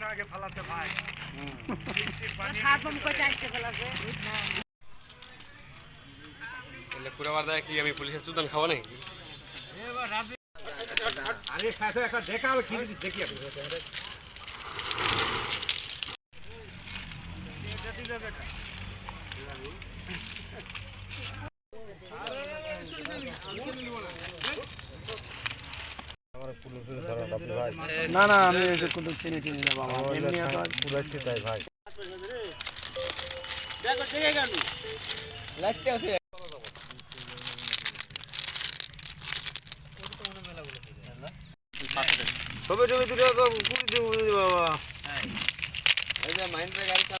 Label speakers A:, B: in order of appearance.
A: না আগে ফালাতে ভাই।
B: এলে পুরাবার দেয় কি আমি পুলিশের চুদান খাব নাকি?
A: আরে খাইছো একটা দেখাল কি দেখি আমি।
C: না না আমি কোনো চিনি টিনি না বাবা। এমনি আর
B: ছবি টবি দুটো কুড়ি দিব বাবা। এই যে মাইন্ডের গাড়ি চালা